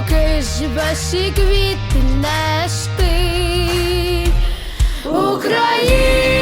поки живеш і квітнеш ти. Україна, Україна,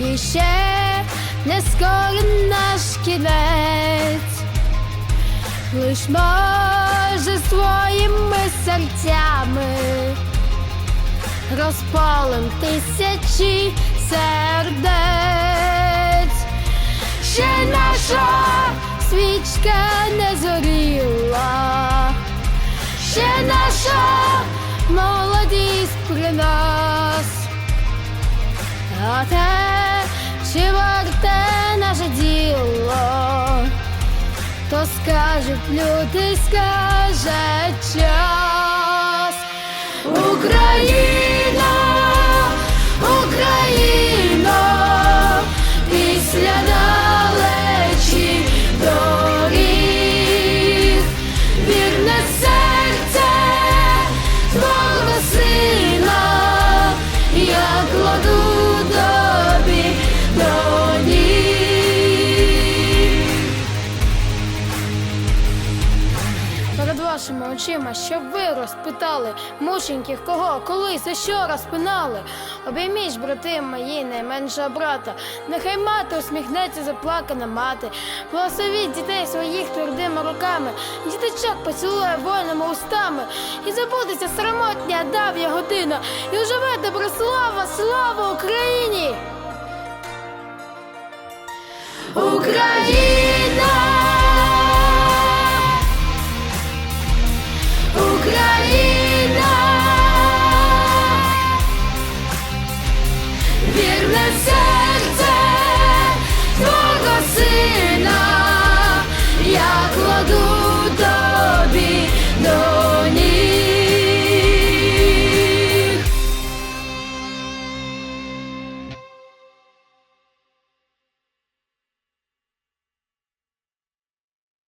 і ще не скоро наш кінець, лиш може своїми серцями розпалим тисячі сердець, ще наша свічка не зоріла ще наша молодість при нас. А те, чи варте наше діло, то скажуть люди, скаже час. Україна, вашими очима, щоб ви розпитали мученьких, кого колись і що розпинали. Обійміть, брати мої, найменшого брата. Нехай мати усміхнеться заплакана мати. Благословіть дітей своїх твердими руками. Діточок поцілує вольними устами. І забудеться срамотня давня година. І оживе добра слава, слава Україні! Україна!